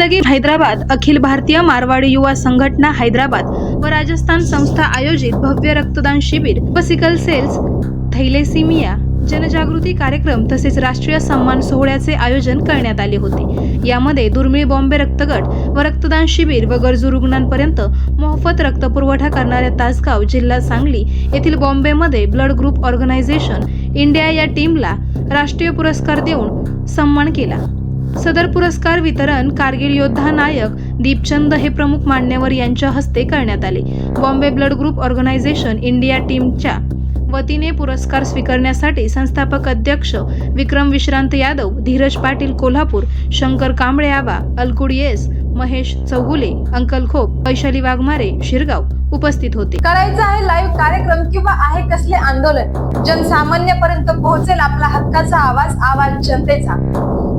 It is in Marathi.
हैदराबाद अखिल भारतीय मारवाडी युवा संघटना हैदराबाद व राजस्थान संस्था आयोजित भव्य रक्तदान शिबिर व सिकल सेल्स थैलेसिमिया जनजागृती कार्यक्रम तसेच राष्ट्रीय सन्मान सोहळ्याचे आयोजन करण्यात आले होते. यामध्ये दुर्मिळ बॉम्बे रक्तगट व रक्तदान शिबिर व गरजू रुग्णांपर्यंत मोफत रक्तपुरवठा करणाऱ्या तासगाव जिल्हा सांगली येथील बॉम्बेमध्ये ब्लड ग्रुप ऑर्गनायझेशन इंडिया या टीमला राष्ट्रीय पुरस्कार देऊन सन्मान केला. सदर पुरस्कार वितरण कारगिल योद्धा नायक दीपचंद हे प्रमुख मान्यवर यांच्या हस्ते करण्यात आले. Bombay blood group organisation India टीमच्या वतीने पुरस्कार स्वीकारण्यासाठी संस्थापक अध्यक्ष विक्रम विश्रांत यादव धीरज पाटील कोल्हापूर शंकर कांबळे आबा अलकुड येस महेश चौगुले अंकल खोप वैशाली वाघमारे शिरगाव उपस्थित होते. करायचं आहे लाईव्ह कार्यक्रम किंवा आहे कसले आंदोलन? जनसामान्यपर्यंत पोहोचेल आपला हक्काचा आवाज आवाज जनतेचा.